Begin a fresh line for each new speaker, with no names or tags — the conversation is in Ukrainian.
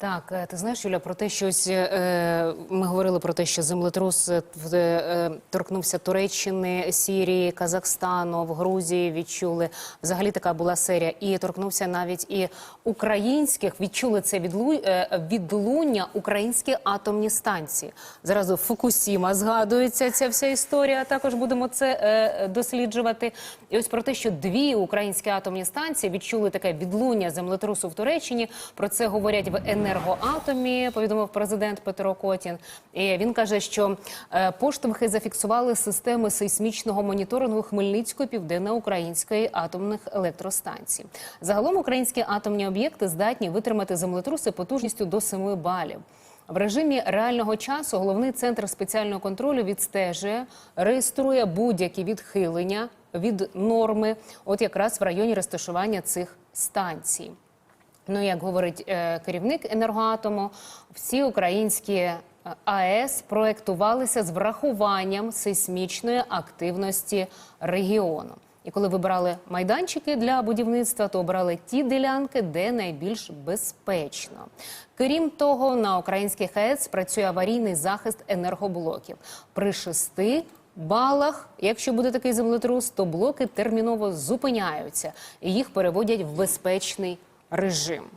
Так, е, ти знаєш, Юля, про те, що ось, е, говорили про те, що землетрус е, в- е, торкнувся Туреччини, Сірії, Казахстану, в Грузії відчули. Взагалі така була серія. І торкнувся навіть і українських. Відчули це відлу, е, відлуння українські атомні станції. Зразу Фукусіма згадується ця вся історія. Також будемо це е, досліджувати. І ось про те, що дві українські атомні станції відчули таке відлуння землетрусу в Туреччині. Про це говорять в енергоатомі. Повідомив президент Петро Котін. І він каже, що е, поштовхи зафіксували системи сейсмічного моніторингу Хмельницької південноукраїнської атомних електростанцій. Загалом українські атомні об'єкти здатні витримати землетруси потужністю до 7 балів. В режимі реального часу головний центр спеціального контролю відстежує, реєструє будь-які відхилення від норми, от якраз в районі розташування цих станцій. Ну, як говорить е, керівник енергоатому, всі українські АЕС проектувалися з врахуванням сейсмічної активності регіону. І коли вибирали майданчики для будівництва, то обрали ті ділянки, де найбільш безпечно. Крім того, на українських АЕС працює аварійний захист енергоблоків. При шести балах, якщо буде такий землетрус, то блоки терміново зупиняються і їх переводять в безпечний режим.